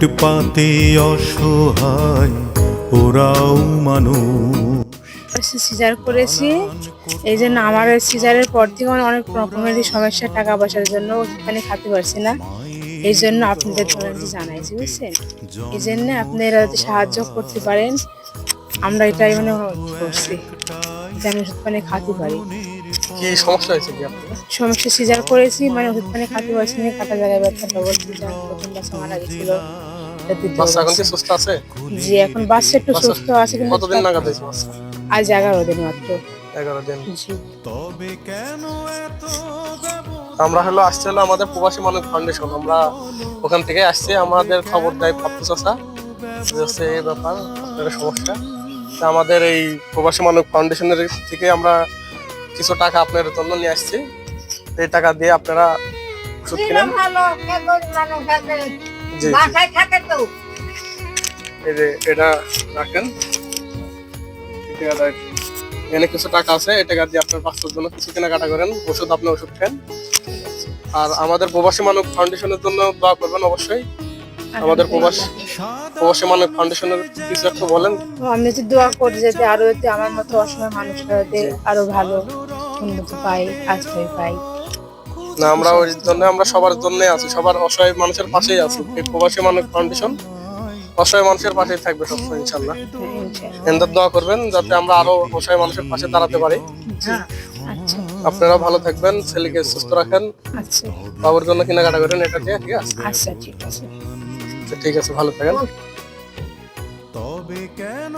ফুটপাতে অসহায়, ওরাও মানুষ। সিজার করেছি। এই জন্য আমার সিজারের পর থেকে অনেক রকমেরই সমস্যা, টাকা পয়সার জন্য ওখানে খাতে পারছি না। এই জন্য আপনাদের ধরেন জানাইছি, বুঝছেন? এই জন্য আপনারা যদি সাহায্য করতে পারেন, আমরা এটাই মানে করছি, যে আমি পানি খাতে পারি। কি সমস্যা হয়েছে কি আপনার? সমস্যা সিজার করেছি মানে ওষুধ পানি খাতে পারছি না কাটা জায়গায় ব্যথা ডবল সিজার প্রথম বাচ্চা মারা গেছিল বাচ্চা এখন কি সুস্থ আছে? জি এখন বাচ্চা একটু সুস্থ আছে কিন্তু কতদিন নাগাদ হয়েছে বাচ্চা? আজ এগারো দিন মাত্র। এগারো দিন। তবে কেন এত আমরা হলো আসছে হলো আমাদের প্রবাসী মানব ফাউন্ডেশন। আমরা ওখান থেকে আসছি আমাদের খবর দেয় প্রাপ্ত চাষা হচ্ছে এই ব্যাপার আপনাদের সমস্যা। তা আমাদের এই প্রবাসী মানব ফাউন্ডেশনের থেকে আমরা কিছু টাকা আপনার জন্য নিয়ে আসছি। এই টাকা দিয়ে আপনারা ওষুধ কিনেন। জি এই যে এটা রাখেন। এখানে কিছু টাকা আছে এই টাকা দিয়ে আপনার বাচ্চার জন্য কিছু কেনাকাটা করেন ওষুধ আপনি ওষুধ খান। আর আমাদের প্রবাসী মানব ফাউন্ডেশনের জন্য দোয়া করবেন অবশ্যই। আমাদের প্রবাস প্রবাসী মানব ফাউন্ডেশনের কিছু একটা বলেন। আমি যদি দোয়া করি যাতে আরও যাতে আমার মতো অসময় মানুষরা যাতে আরও ভালো উন্নতি পাই আশ্রয় পাই। না আমরা ওই জন্য আমরা সবার জন্য আছি সবার অসহায় মানুষের পাশেই আছি। এই প্রবাসী মানব ফাউন্ডেশন অসহায় মানুষের পাশেই থাকবে সবসময় ইনশাল্লাহ। ইনশাআল্লাহ। এন্দার দোয়া করবেন যাতে আমরা আরও অসহায় মানুষের পাশে দাঁড়াতে পারি। আচ্ছা। আপনারা ভালো থাকবেন ছেলেকে সুস্থ রাখেন। আচ্ছা। বাবুর জন্য কেনাকাটা করেন এটা দিয়ে ঠিক আছে? আচ্ছা ঠিক আছে। তো ঠিক আছে ভালো থাকেন। তবে কেন